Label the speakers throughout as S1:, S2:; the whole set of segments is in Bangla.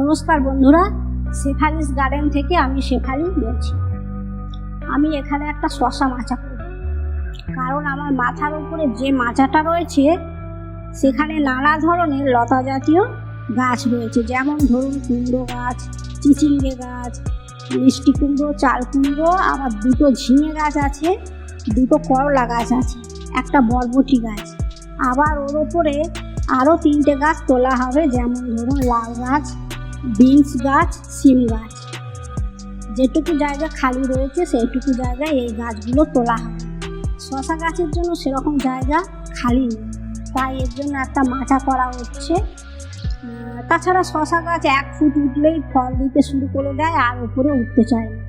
S1: নমস্কার বন্ধুরা শেফালিস গার্ডেন থেকে আমি শেফালি বলছি। আমি এখানে একটা শশা মাচা করি কারণ আমার মাথার উপরে যে মাচাটা রয়েছে, সেখানে নানা ধরনের লতা জাতীয় গাছ রয়েছে। যেমন ধরুন কুমড়ো গাছ, চিচিঙ্গে গাছ, মিষ্টি কুমড়ো, চাল কুমড়ো, আবার দুটো ঝিঙে গাছ আছে, দুটো করলা গাছ আছে, একটা বরবটি গাছ। আবার ওর ওপরে আরও তিনটে গাছ তোলা হবে, যেমন ধরুন লাল গাছ বিনস গাছ, সিম গাছ। যেটুকু জায়গা খালি রয়েছে, সেইটুকু জায়গায় এই গাছগুলো তোলা হয়। শশা গাছের জন্য সেরকম জায়গা খালি নেই। তাই এর জন্য একটা মাচা করা হচ্ছে। তাছাড়া শশা গাছ এক ফুট উঠলেই ফল দিতে শুরু করে দেয় আর উপরে উঠতে চায় না।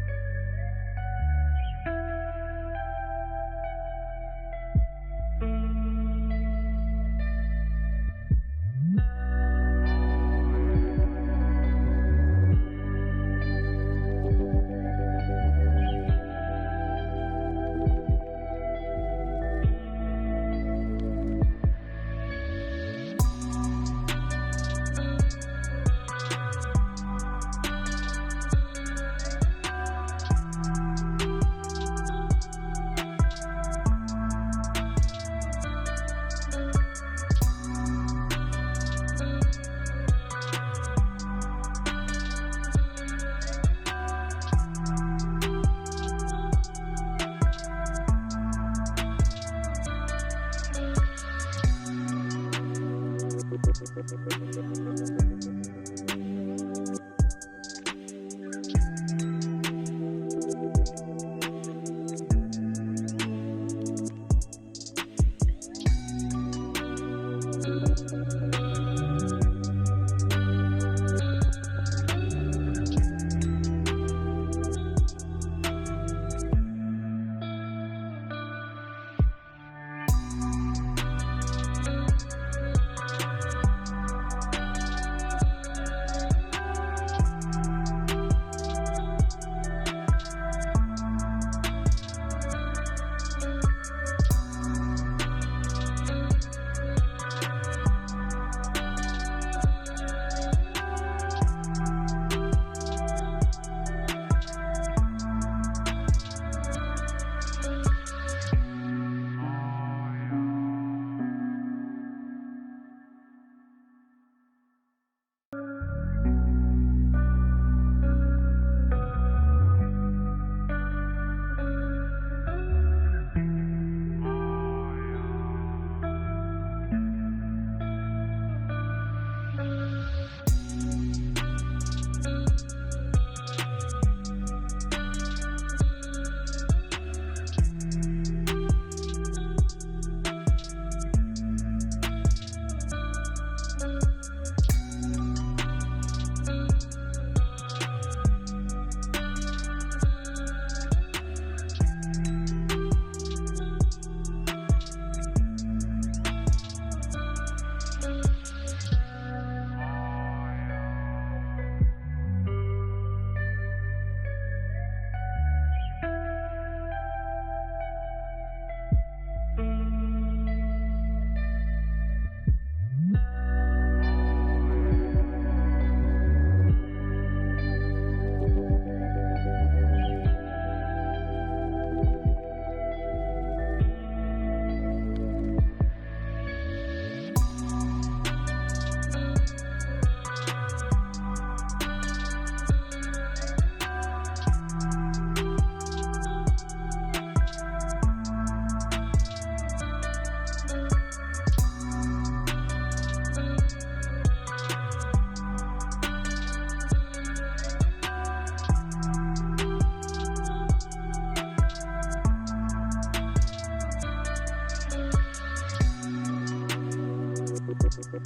S1: よろしくお願いします。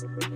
S1: Thank you.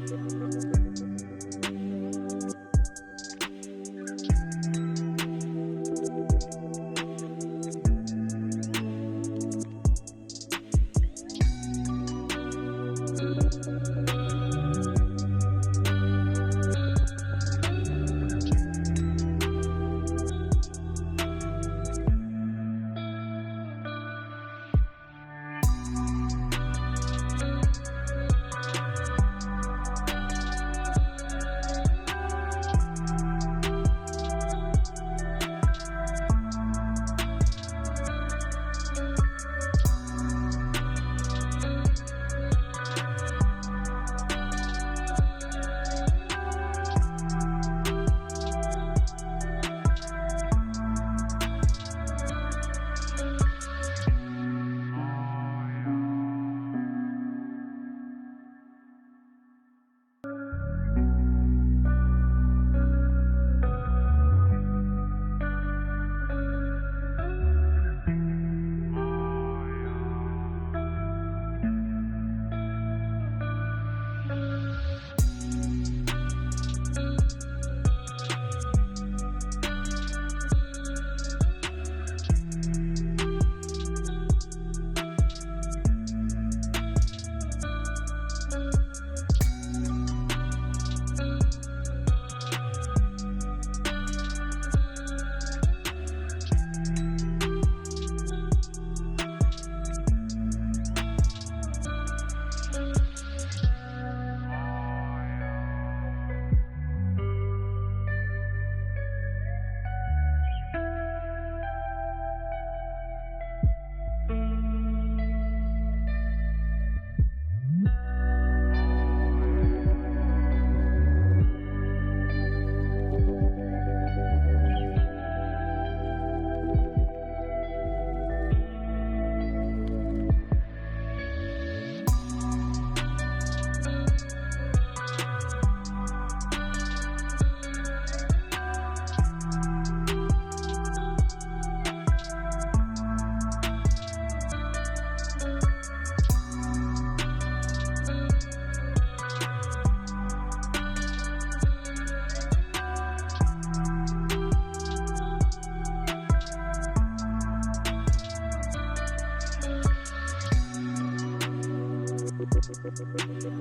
S1: Thank you.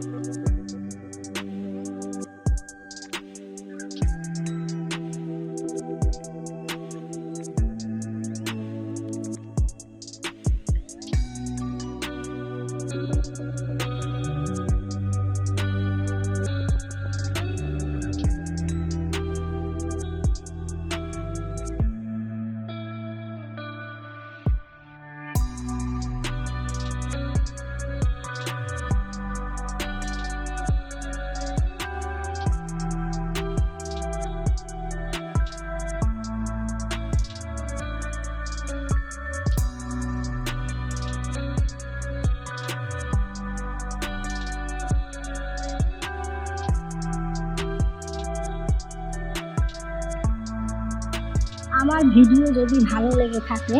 S1: আমার ভিডিও যদি ভালো লেগে থাকে,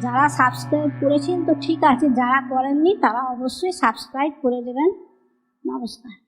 S1: যারা সাবস্ক্রাইব করেছেন, তো ঠিক আছে, যারা করেননি, তারা অবশ্যই সাবস্ক্রাইব করে দেবেন। নমস্কার।